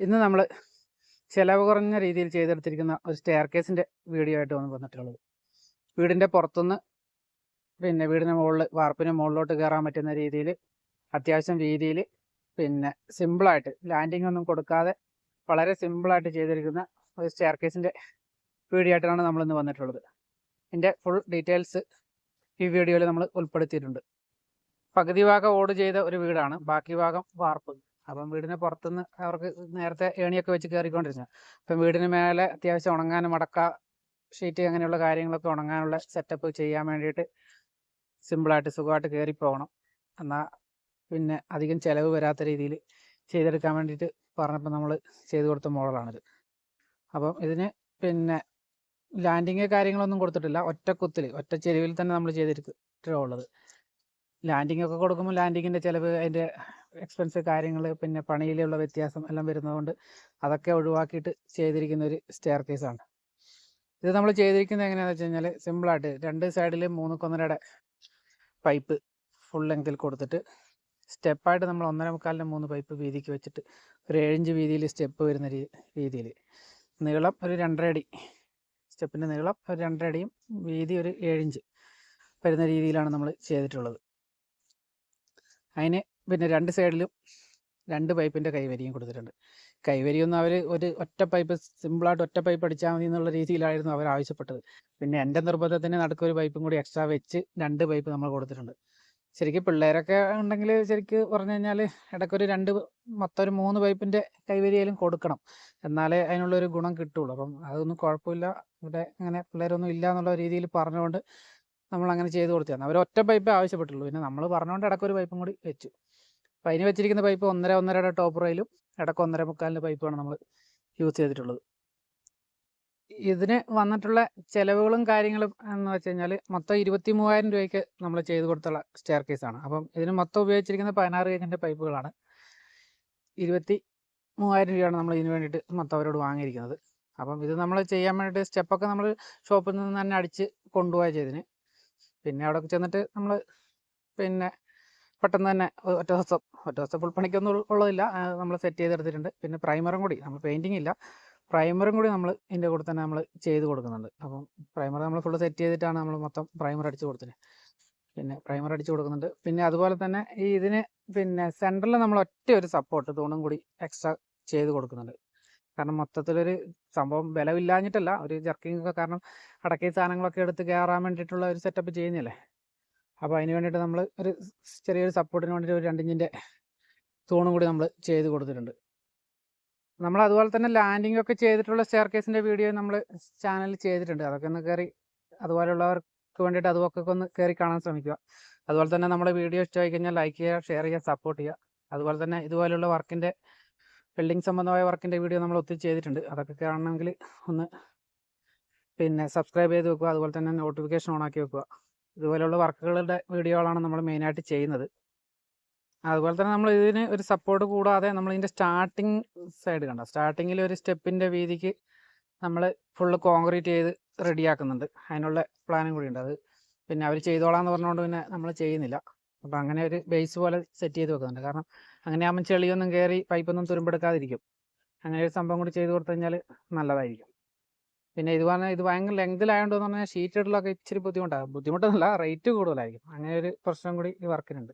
ഇന്ന് നമ്മൾ ചിലവ് കുറഞ്ഞ രീതിയിൽ ചെയ്തെടുത്തിരിക്കുന്ന ഒരു സ്റ്റെയർ കേസിന്റെ വീഡിയോ ആയിട്ട് വന്ന് വന്നിട്ടുള്ളത്. വീടിന്റെ പുറത്തുനിന്ന് പിന്നെ വീടിന്റെ മുകളിൽ വാർപ്പിന് മുകളിലോട്ട് കയറാൻ പറ്റുന്ന രീതിയിൽ അത്യാവശ്യം രീതിയിൽ പിന്നെ സിമ്പിളായിട്ട് ലാൻഡിംഗ് ഒന്നും കൊടുക്കാതെ വളരെ സിമ്പിളായിട്ട് ചെയ്തിരിക്കുന്ന ഒരു സ്റ്റെയർ കേസിന്റെ വീഡിയോ ആയിട്ടാണ് നമ്മളിന്ന് വന്നിട്ടുള്ളത്. ഇതിന്റെ ഫുൾ ഡീറ്റെയിൽസ് ഈ വീഡിയോയിൽ നമ്മൾ ഉൾപ്പെടുത്തിയിട്ടുണ്ട്. പകുതി ഭാഗം ഓട് ചെയ്ത ഒരു വീടാണ് ബാക്കി ഭാഗം വാർപ്പ്. അപ്പം വീടിന് പുറത്തുനിന്ന് അവർക്ക് നേരത്തെ ഏണിയൊക്കെ വെച്ച് കയറിക്കൊണ്ടിരുന്നത്. അപ്പം വീടിന് മേലെ അത്യാവശ്യം ഉണങ്ങാനും മടക്ക ഷീറ്റ് അങ്ങനെയുള്ള കാര്യങ്ങളൊക്കെ ഉണങ്ങാനുള്ള സെറ്റപ്പ് ചെയ്യാൻ വേണ്ടിയിട്ട് സിമ്പിളായിട്ട് സുഖമായിട്ട് കയറി പോകണം. എന്നാൽ പിന്നെ അധികം ചിലവ് വരാത്ത രീതിയിൽ ചെയ്തെടുക്കാൻ വേണ്ടിയിട്ട് പറഞ്ഞപ്പോൾ നമ്മൾ ചെയ്തു കൊടുത്ത മോഡലാണിത്. അപ്പം ഇതിന് പിന്നെ ലാൻഡിങ് കാര്യങ്ങളൊന്നും കൊടുത്തിട്ടില്ല. ഒറ്റ കുത്തിൽ ഒറ്റ ചെരുവിൽ തന്നെ നമ്മൾ ചെയ്തിട്ടുള്ളത് ലാൻഡിങ് ഒക്കെ കൊടുക്കുമ്പോൾ ലാൻഡിങ്ങിന്റെ ചിലവ് അതിന്റെ എക്സ്പെൻസ് കാര്യങ്ങൾ പിന്നെ പണിയിലുള്ള വ്യത്യാസം എല്ലാം വരുന്നതുകൊണ്ട് അതൊക്കെ ഒഴിവാക്കിയിട്ട് ചെയ്തിരിക്കുന്ന ഒരു സ്റ്റെയർ കേസാണ് ഇത് നമ്മൾ ചെയ്തിരിക്കുന്നത് എങ്ങനെയാണെന്ന് വെച്ച് കഴിഞ്ഞാൽ സിമ്പിളായിട്ട് രണ്ട് സൈഡിൽ മൂന്ന് കൊന്നരയുടെ പൈപ്പ് ഫുൾ ലെങ്തിൽ കൊടുത്തിട്ട് സ്റ്റെപ്പായിട്ട് നമ്മൾ ഒന്നര മുക്കാലിന്റെ മൂന്ന് പൈപ്പ് വീതിക്ക് വെച്ചിട്ട് ഒരു ഏഴിഞ്ച് വീതിയിൽ സ്റ്റെപ്പ് വരുന്ന രീതിയിൽ നീളം ഒരു രണ്ടര അടി. സ്റ്റെപ്പിന്റെ നീളം ഒരു രണ്ടര അടിയും വീതി ഒരു ഏഴിഞ്ച് വരുന്ന രീതിയിലാണ് നമ്മൾ ചെയ്തിട്ടുള്ളത്. അതിന് പിന്നെ രണ്ട് സൈഡിലും രണ്ട് പൈപ്പിന്റെ കൈവരിയും കൊടുത്തിട്ടുണ്ട്. കൈവരിയൊന്നും അവർ ഒരു ഒറ്റ പൈപ്പ് സിമ്പിളായിട്ട് ഒറ്റ പൈപ്പ് അടിച്ചാൽ മതി എന്നുള്ള രീതിയിലായിരുന്നു അവർ ആവശ്യപ്പെട്ടത്. പിന്നെ എന്റെ നിർബന്ധത്തിന് നടക്കുക ഒരു പൈപ്പും കൂടി എക്സ്ട്രാ വെച്ച് രണ്ട് പൈപ്പ് നമ്മൾ കൊടുത്തിട്ടുണ്ട്. ശരിക്കും പിള്ളേരൊക്കെ ഉണ്ടെങ്കിൽ ശരിക്കും പറഞ്ഞു കഴിഞ്ഞാൽ ഇടയ്ക്കൊരു രണ്ട് മൊത്തം ഒരു മൂന്ന് പൈപ്പിന്റെ കൈവരിയായാലും കൊടുക്കണം. എന്നാലേ അതിനുള്ളൊരു ഗുണം കിട്ടുള്ളൂ. അപ്പം അതൊന്നും കുഴപ്പമില്ല. ഇവിടെ അങ്ങനെ പിള്ളേരൊന്നും ഇല്ല എന്നുള്ള രീതിയിൽ പറഞ്ഞുകൊണ്ട് നമ്മൾ അങ്ങനെ ചെയ്ത് കൊടുത്തതാണ്. അവർ ഒറ്റ പൈപ്പ് ആവശ്യപ്പെട്ടുള്ളൂ. പിന്നെ നമ്മൾ പറഞ്ഞുകൊണ്ട് ഇടയ്ക്കൊരു പൈപ്പും കൂടി വെച്ചു. അപ്പം അതിന് വെച്ചിരിക്കുന്ന പൈപ്പ് ഒന്നര ഒന്നരയുടെ ടോപ്പ് റയിലും ഇടയ്ക്ക് ഒന്നര മുക്കാലിന്റെ പൈപ്പാണ് നമ്മൾ യൂസ് ചെയ്തിട്ടുള്ളത്. ഇതിന് വന്നിട്ടുള്ള ചിലവുകളും കാര്യങ്ങളും എന്ന് വെച്ച് കഴിഞ്ഞാൽ മൊത്തം ഇരുപത്തി മൂവായിരം രൂപയ്ക്ക് നമ്മൾ ചെയ്ത് കൊടുത്തുള്ള സ്റ്റെയർ കേസാണ് അപ്പം ഇതിന് മൊത്തം ഉപയോഗിച്ചിരിക്കുന്ന പതിനാറ് കേജിന്റെ പൈപ്പുകളാണ്. ഇരുപത്തി മൂവായിരം രൂപയാണ് നമ്മൾ ഇതിന് വേണ്ടിയിട്ട് മൊത്തം അവരോട് വാങ്ങിയിരിക്കുന്നത്. അപ്പം ഇത് നമ്മൾ ചെയ്യാൻ വേണ്ടിയിട്ട് സ്റ്റെപ്പൊക്കെ നമ്മൾ ഷോപ്പിൽ നിന്ന് തന്നെ അടിച്ച് കൊണ്ടുപോയ ചെയ്തിന് പിന്നെ അവിടെ ചെന്നിട്ട് നമ്മൾ പിന്നെ പെട്ടെന്ന് തന്നെ ഒറ്റ ദിവസം ഒറ്റ ദിവസം ഫുൾ പണിക്കൊന്നും ഉള്ളതില്ല. നമ്മൾ സെറ്റ് ചെയ്തെടുത്തിട്ടുണ്ട്. പിന്നെ പ്രൈമറും കൂടി നമ്മൾ പെയിന്റിങ് ഇല്ല. പ്രൈമറും കൂടി നമ്മൾ ഇതിന്റെ കൂടെ തന്നെ നമ്മൾ ചെയ്ത് കൊടുക്കുന്നുണ്ട്. അപ്പം പ്രൈമർ നമ്മൾ ഫുൾ സെറ്റ് ചെയ്തിട്ടാണ് നമ്മൾ മൊത്തം പ്രൈമർ അടിച്ച് കൊടുത്തത് പിന്നെ പ്രൈമർ അടിച്ച് കൊടുക്കുന്നുണ്ട്. പിന്നെ അതുപോലെ തന്നെ ഈ ഇതിന് പിന്നെ സെന്ററിൽ നമ്മൾ ഒറ്റ ഒരു സപ്പോർട്ട് തൂണും കൂടി എക്സ്ട്രാ ചെയ്ത് കൊടുക്കുന്നുണ്ട്. കാരണം മൊത്തത്തിലൊരു സംഭവം ബലമില്ലാഞ്ഞിട്ടല്ല ഒരു ജർക്കിങ് ഒക്കെ കാരണം അടക്കി സാധനങ്ങളൊക്കെ എടുത്ത് കയറാൻ വേണ്ടിയിട്ടുള്ള ഒരു സെറ്റപ്പ് ചെയ്യുന്നില്ലേ? അപ്പോൾ അതിന് വേണ്ടിയിട്ട് നമ്മൾ ഒരു ചെറിയൊരു സപ്പോർട്ടിന് വേണ്ടിയിട്ട് ഒരു രണ്ടിഞ്ചിന്റെ തൂണും കൂടി നമ്മൾ ചെയ്ത് കൊടുത്തിട്ടുണ്ട്. നമ്മൾ അതുപോലെ തന്നെ ലാൻഡിംഗ് ഒക്കെ ചെയ്തിട്ടുള്ള സ്റ്റെയർ കേസിന്റെ വീഡിയോ നമ്മൾ ചാനലിൽ ചെയ്തിട്ടുണ്ട്. അതൊക്കെ ഒന്ന് കയറി അതുപോലെയുള്ളവർക്ക് വേണ്ടിയിട്ട് അതൊക്കെ ഒന്ന് കയറി കാണാൻ ശ്രമിക്കുക. അതുപോലെ തന്നെ നമ്മുടെ വീഡിയോ ഇഷ്ടമായി കഴിഞ്ഞാൽ ലൈക്ക് ചെയ്യുക ഷെയർ ചെയ്യുക സപ്പോർട്ട് ചെയ്യുക. അതുപോലെ തന്നെ ഇതുപോലെയുള്ള വർക്കിന്റെ ബിൽഡിംഗ് സംബന്ധമായ വർക്കിന്റെ വീഡിയോ നമ്മൾ ഒത്തിരി ചെയ്തിട്ടുണ്ട്. അതൊക്കെ കാണണമെങ്കിൽ ഒന്ന് പിന്നെ സബ്സ്ക്രൈബ് ചെയ്ത് വെക്കുക. അതുപോലെ തന്നെ നോട്ടിഫിക്കേഷൻ ഓൺ ആക്കി വെക്കുക. ഇതുപോലെയുള്ള വർക്കുകളുടെ വീഡിയോകളാണ് നമ്മൾ മെയിനായിട്ട് ചെയ്യുന്നത്. അതുപോലെ തന്നെ നമ്മൾ ഇതിന് ഒരു സപ്പോർട്ട് കൂടാതെ നമ്മൾ ഇതിന്റെ സ്റ്റാർട്ടിങ് സൈഡ് കണ്ട? സ്റ്റാർട്ടിങ്ങിൽ ഒരു സ്റ്റെപ്പിന്റെ വീതിക്ക് നമ്മൾ ഫുള്ള് കോൺക്രീറ്റ് ചെയ്ത് റെഡിയാക്കുന്നുണ്ട് അതിനുള്ള പ്ലാനും കൂടി ഉണ്ട് അത് പിന്നെ അവർ ചെയ്തോളാന്ന് പറഞ്ഞുകൊണ്ട് പിന്നെ നമ്മൾ ചെയ്യുന്നില്ല. അപ്പം അങ്ങനെ ഒരു ബേസ് പോലെ സെറ്റ് ചെയ്ത് വെക്കുന്നുണ്ട്. കാരണം അങ്ങനെ ആകുമ്പോൾ ചെളിയൊന്നും കയറി പൈപ്പൊന്നും തുരുമ്പെടുക്കാതിരിക്കും. അങ്ങനെ ഒരു സംഭവം കൂടി ചെയ്ത് കൊടുത്തു കഴിഞ്ഞാൽ നല്ലതായിരിക്കും. പിന്നെ ഇത് പറഞ്ഞാൽ ഇത് ഭയങ്കര ലെങ്തിലായതുകൊണ്ട് എന്ന് പറഞ്ഞാൽ ഷീറ്റ് ഇടലൊക്കെ ഇച്ചിരി ബുദ്ധിമുട്ടാകും ബുദ്ധിമുട്ടൊന്നുമല്ല റേറ്റ് കൂടുതലായിരിക്കും. അങ്ങനെ ഒരു പ്രശ്നം കൂടി ഈ വർക്കിനുണ്ട്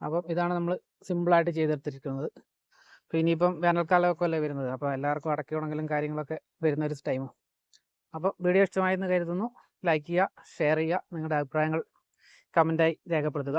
അപ്പം ഇതാണ് നമ്മൾ സിമ്പിളായിട്ട് ചെയ്തെടുത്തിരിക്കുന്നത്. അപ്പോൾ ഇനിയിപ്പം വേനൽക്കാലമൊക്കെ അല്ലേ വരുന്നത്. അപ്പോൾ എല്ലാവർക്കും അടക്കി ഉണങ്ങലും കാര്യങ്ങളൊക്കെ വരുന്ന ഒരു ടൈം അപ്പോൾ വീഡിയോ ഇഷ്ടമായെന്ന് കരുതുന്നു. ലൈക്ക് ചെയ്യുക ഷെയർ ചെയ്യുക നിങ്ങളുടെ അഭിപ്രായങ്ങൾ കമന്റായി രേഖപ്പെടുത്തുക.